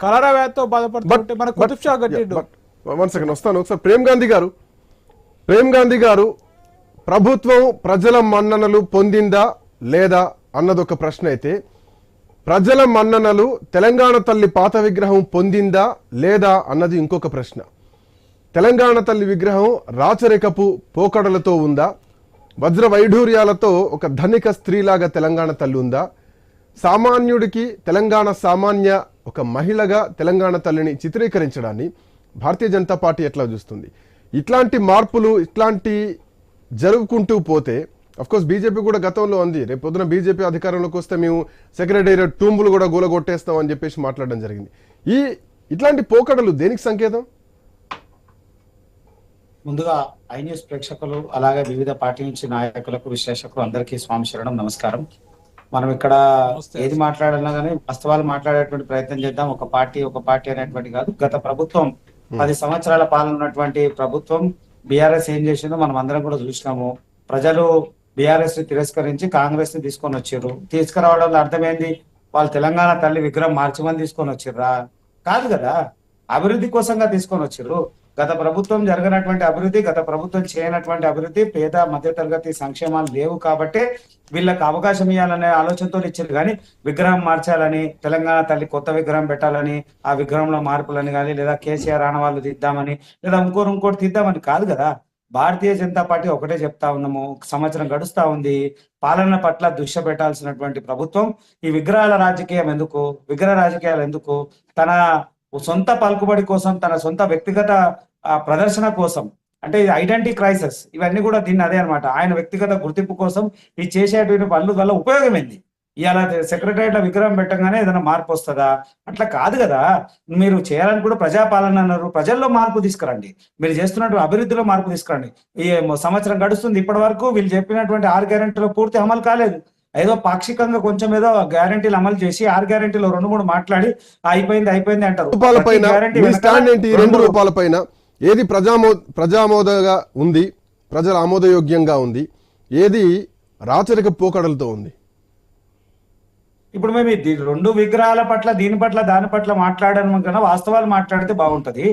కలరా వ్యాధితో బాధపడుతుంటే మన కుతుబ్ షా కట్టిండు వన్ సెకండ్ వస్తాను. ఒకసారి ప్రేమ్ గాంధీ గారు. ప్రేమ్ గాంధీ గారు ప్రభుత్వం ప్రజల మన్ననలు పొందిందా లేదా అన్నది ఒక ప్రశ్న అయితే ప్రజల మన్ననలు తెలంగాణ తల్లి పాత విగ్రహం పొందిందా లేదా అన్నది ఇంకొక ప్రశ్న. తెలంగాణ తల్లి విగ్రహం రాచరికపు పోకడలతో ఉందా? వజ్ర వైఢూర్యాలతో ఒక ధనిక స్త్రీలాగా తెలంగాణ తల్లి ఉందా? సామాన్యుడికి తెలంగాణ సామాన్య ఒక మహిళగా తెలంగాణ తల్లిని చిత్రీకరించడాన్ని భారతీయ జనతా పార్టీ ఎట్లా చూస్తుంది? ఇట్లాంటి మార్పులు ఇట్లాంటి జరుపుకుంటూ పోతే కోర్స్ బీజేపీ కూడా గతంలో ఉంది. రేపు పొద్దున బీజేపీ అధికారంలోకి వస్తే మేము సెక్రటేరియట్ టూంబులు కూడా గూలగొట్టేస్తాం అని చెప్పేసి మాట్లాడడం జరిగింది. ఈ ఇట్లాంటి పోకడలు దేనికి సంకేతం? ముందుగా ఐ న్యూస్ ప్రేక్షకులు అలాగే వివిధ పార్టీ నుంచి నాయకులకు విశ్లేషకులు అందరికీ స్వామి శరణం నమస్కారం. మనం ఇక్కడ. ఏది మాట్లాడాలన్నా కానీ వాస్తవాలు మాట్లాడేటువంటి ప్రయత్నం చేద్దాం. ఒక పార్టీ ఒక పార్టీ అనేటువంటి కాదు. గత ప్రభుత్వం పది సంవత్సరాల పాలన ఉన్నటువంటి ప్రభుత్వం బీఆర్ఎస్ ఏం చేసిందో మనం అందరం కూడా చూసినాము. ప్రజలు బీఆర్ఎస్ని తిరస్కరించి కాంగ్రెస్ని తీసుకొని వచ్చారు తీసుకురావడంలో అర్థమైంది వాళ్ళు తెలంగాణ తల్లి విగ్రహం మార్చమని తీసుకొని వచ్చిర్రా? కాదు కదా. అభివృద్ధి కోసంగా తీసుకొని వచ్చారు గత ప్రభుత్వం జరగనటువంటి అభివృద్ధి గత ప్రభుత్వం చేయనటువంటి అభివృద్ధి పేద మధ్యతరగతి సంక్షేమాలు లేవు కాబట్టే వీళ్ళకి అవకాశం ఇవ్వాలనే ఆలోచనతో ఇచ్చారు. కానీ విగ్రహం మార్చాలని తెలంగాణ తల్లి కొత్త విగ్రహం పెట్టాలని ఆ విగ్రహంలో మార్పులని కానీ లేదా కేసీఆర్ ఆనవాళ్ళు తీద్దామని లేదా ఇంకోరు ఇంకోటి తీద్దామని కాదు కదా. భారతీయ జనతా పార్టీ ఒకటే చెప్తా ఉన్నాము. ఒక సంవత్సరం గడుస్తా ఉంది. పాలన పట్ల దృశ్య పెట్టాల్సినటువంటి ప్రభుత్వం. ఈ విగ్రహాల రాజకీయం ఎందుకు? విగ్రహ రాజకీయాలు ఎందుకు? తన సొంత పలుకుబడి కోసం తన సొంత వ్యక్తిగత ప్రదర్శన కోసం అంటే ఇది ఐడెంటిటీ క్రైసిస్ ఇవన్నీ కూడా దీన్ని అదే అన్నమాట. ఆయన వ్యక్తిగత గుర్తింపు కోసం ఈ చేసేటువంటి పనుల వల్ల ఉపయోగం ఏంది ఇవాళ సెక్రటరియట్లో విగ్రహం పెట్టగానే ఏదైనా మార్పు వస్తుందా? అట్లా కాదు కదా. మీరు చేయాలని కూడా ప్రజాపాలన అన్నారు. ప్రజల్లో మార్పు తీసుకురండి. మీరు చేస్తున్నటువంటి అభివృద్ధిలో మార్పు తీసుకురండి. ఈ సంవత్సరం గడుస్తుంది ఇప్పటి వరకు వీళ్ళు చెప్పినటువంటి ఆరు గ్యారెంటీలో పూర్తి అమలు కాలేదు. ఏదో పాక్షికంగా కొంచెం ఏదో గ్యారెంటీలు అమలు చేసి ఆరు గ్యారెంటీలో రెండు మూడు మాట్లాడి "ఆ, అయిపోయింది అయిపోయింది అంటారు. రెండు రెండు రూపాల పైన. ఏది ప్రజామో ప్రజామోదగా ఉంది ప్రజల ఆమోదయోగ్యంగా ఉంది. ఏది రాచరిక పోకడలతో ఉంది. ఇప్పుడు మేము రెండు విగ్రహాల పట్ల దీని పట్ల దాని పట్ల మాట్లాడడం కన్నా వాస్తవాలు మాట్లాడితే బాగుంటది.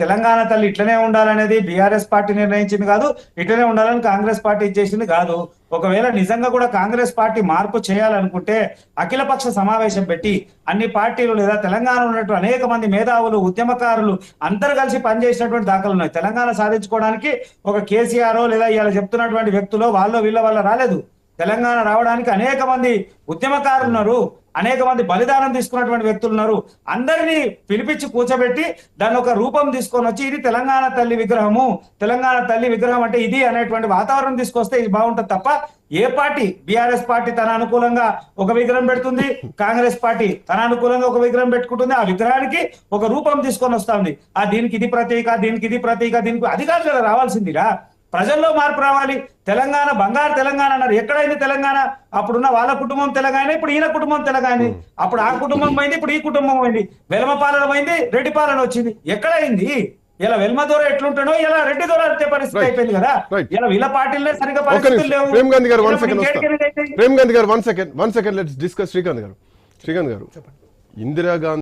తెలంగాణ తల్లి ఇట్లనే ఉండాలనేది బీఆర్ఎస్ పార్టీ నిర్ణయించింది కాదు ఇట్లనే ఉండాలని కాంగ్రెస్ పార్టీ ఇచ్చేసింది కాదు. ఒకవేళ నిజంగా కూడా కాంగ్రెస్ పార్టీ మార్పు చేయాలనుకుంటే అఖిలపక్ష సమావేశం పెట్టి అన్ని పార్టీలు లేదా తెలంగాణ ఉన్నట్టు అనేక మంది మేధావులు ఉద్యమకారులు అందరు కలిసి పనిచేసినటువంటి దాఖలు ఉన్నాయి. తెలంగాణ సాధించుకోవడానికి ఒక కేసీఆర్ లేదా ఇలా చెప్తున్నటువంటి వ్యక్తులు వాళ్ళు వీళ్ళ వల్ల రాలేదు. తెలంగాణ రావడానికి అనేక మంది ఉద్యమకారులు ఉన్నారు. అనేక మంది బలిదానం తీసుకున్నటువంటి వ్యక్తులు ఉన్నారు. అందరినీ పిలిపించి కూర్చోబెట్టి దాన్ని ఒక రూపం తీసుకొని వచ్చి ఇది తెలంగాణ తల్లి విగ్రహము తెలంగాణ తల్లి విగ్రహం అంటే ఇది అనేటువంటి వాతావరణం తీసుకొస్తే ఇది బాగుంటుంది తప్ప ఏ పార్టీ? బీఆర్ఎస్ పార్టీ తన అనుకూలంగా ఒక విగ్రహం పెడుతుంది కాంగ్రెస్ పార్టీ తన అనుకూలంగా ఒక విగ్రహం పెట్టుకుంటుంది ఆ విగ్రహానికి ఒక రూపం తీసుకొని వస్తుంది. ఆ దీనికి ఇది ప్రతీక దీనికి ఇది ప్రతీక దీనికి అది కాదు కదా ప్రజల్లో మార్పు రావాలి. తెలంగాణ బంగారు తెలంగాణ అన్నారు. ఎక్కడైంది తెలంగాణ? అప్పుడున్న వాళ్ళ కుటుంబం తెలంగాణ ఇప్పుడు ఈయన కుటుంబం తెలంగాణ. అప్పుడు ఆ కుటుంబం పోయింది ఇప్పుడు ఈ కుటుంబం పోయింది. వెలమ పాలన పోయింది రెడ్డి పాలన వచ్చింది. ఎక్కడైంది? ఇలా వెల్మ దూర ఎట్లుంటాడో ఇలా రెడ్డి దూర అంతే పరిస్థితి. అయిపోయింది కదా. ఇలా వీళ్ళ పార్టీలే సరిగ్గా పరిస్థితులు లేవు. ప్రేమ్ గాంధీ గారు వన్ సెకండ్? ప్రేమ్ గాంధీ గారు one second one second let's discuss Srikanth గారు. శ్రీకాంత్ గారు. ఇందిరా గాంధీ